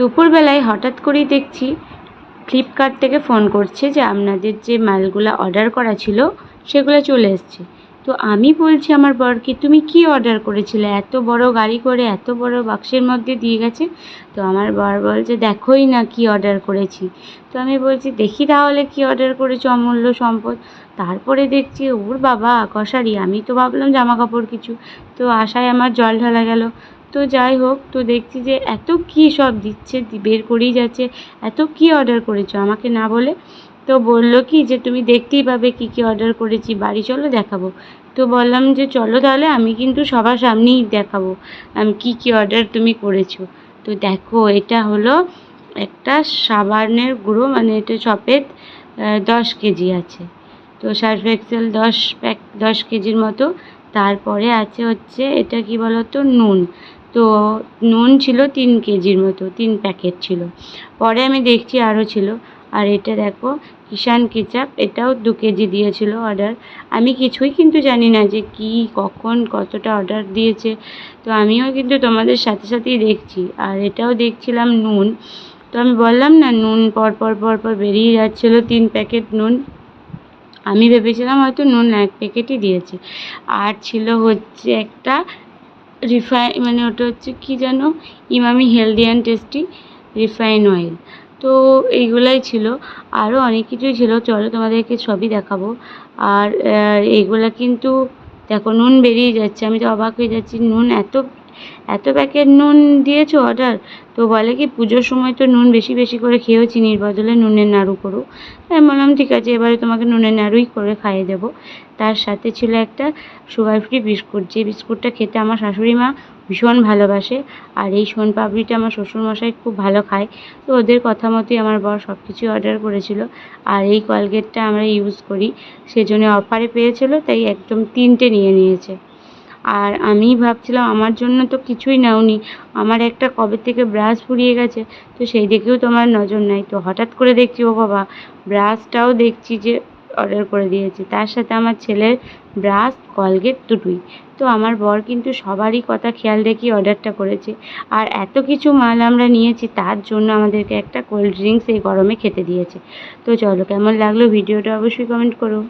দুপুরবেলায় হঠাৎ করেই দেখছি ফ্লিপকার্ট থেকে ফোন করছে যে আপনাদের যে মালগুলো অর্ডার করা ছিল, সেগুলো চলে এসছে। তো আমি বলছি আমার বরকে, তুমি কি অর্ডার করেছিলে? এত বড় গাড়ি করে, এত বড় বাক্সের মধ্যে দিয়ে গেছে? তো আমার বর বলছে, দেখোই না কি অর্ডার করেছি। তো আমি বলছি, দেখি তাহলে কি অর্ডার করেছ, অমূল্য সম্পদ? তারপরে দেখছি, ওর বাবা কষারি আমি তো ভাবলাম জামা কাপড় কিছু। তো আশায় আমার জল ঢালা গেল। তো যাই হোক, তো দেখছি যে এত কী সব দিচ্ছে বের করেই যাচ্ছে, এত কী অর্ডার করেছ আমাকে না বলে? তো বলল কি যে, তুমি দেখতেই পাবে কী কী অর্ডার করেছি, বাড়ি চলো দেখাবো। তো বললাম যে, চলো তাহলে, আমি কিন্তু সবার সামনেই দেখাবো, আমি কী কী অর্ডার তুমি করেছ? তো দেখো, এটা হলো একটা সাবানের গুঁড়ো মানে এটা সফেদ দশ কেজি আছে। তো সার্ফ এক্সেল দশ প্যাক, দশ কেজির মতো। তারপরে আছে হচ্ছে, এটা কি বলতো, নুন। তো নুন ছিল তিন কেজির মতো, তিন প্যাকেট ছিল। পরে আমি দেখছি আরও ছিল। আর এটা দেখো কিষান কেচাপ, এটাও দু কেজি দিয়েছিল অর্ডার আমি কিছুই কিন্তু জানি না যে কি, কখন, কতটা অর্ডার দিয়েছে। তো আমিও কিন্তু তোমাদের সাথে সাথেই দেখছি। আর এটাও দেখছিলাম নুন। তো আমি বললাম, না, নুন পর পর পর পর বেরিয়ে যাচ্ছিল তিন প্যাকেট নুন। আমি ভেবেছিলাম হয়তো নুন এক প্যাকেটই দিয়েছে। আর ছিল হচ্ছে একটা রিফাইন মানে ওটা হচ্ছে কি যেন? Emami healthy and tasty refine oil. তো এইগুলাই ছিল। আরও অনেক কিছুই ছিল। চলো তোমাদেরকে সবই দেখাবো। আর এইগুলা কিন্তু দেখো, নুন বেরিয়ে যাচ্ছে। আমি তো অবাক হয়ে যাচ্ছি। নুন এত এত প্যাকেট নুন দিয়েছ অর্ডার তো বলে কি, পুজোর সময় তো নুন বেশি বেশি করে খেয়েও চিনির বদলে নুনের নাড়ু করো। আমি বললাম, ঠিক আছে, এবারে তোমাকে নুনের নাড়ুই করে খাইয়ে দেবো। তার সাথে ছিল একটা সুগার ফ্রি বিস্কুট। যে বিস্কুটটা খেতে আমার শাশুড়ি মা ভীষণ ভালোবাসে, আর এই সোনপাপড়িটা আমার শ্বশুরমশাই খুব ভালো খায়। তো ওদের কথা মতোই আমার বর সব কিছুই অর্ডার করেছিল। আর এই কলগেটটা আমরা ইউজ করি। সেজন্য অফারে পেয়েছিল, তাই একদম তিনটে নিয়ে নিয়েছে। আর আমি ভাবছিলাম আমার জন্য তো কিছুই নাওনি। আমার একটা কবে থেকে ব্রাশ ফুরিয়ে গেছে, তো সেই দিকেও তোমার নজর নাই। তো হঠাৎ করে দেখছি, ও বাবা, ব্রাশটাও দেখছি যে অর্ডার করে দিয়েছে। তার সাথে আমার ছেলের ব্রাশ কলগেট দুটোই। তো আমার বর কিন্তু সবারই কথা খেয়াল রেখেই অর্ডারটা করেছে। আর এত কিছু মাল আমরা নিয়েছি, তার জন্য আমাদেরকে একটা কোল্ড ড্রিঙ্কস এই গরমে খেতে দিয়েছে। তো চলো, কেমন লাগল ভিডিওটা অবশ্যই কমেন্ট করো।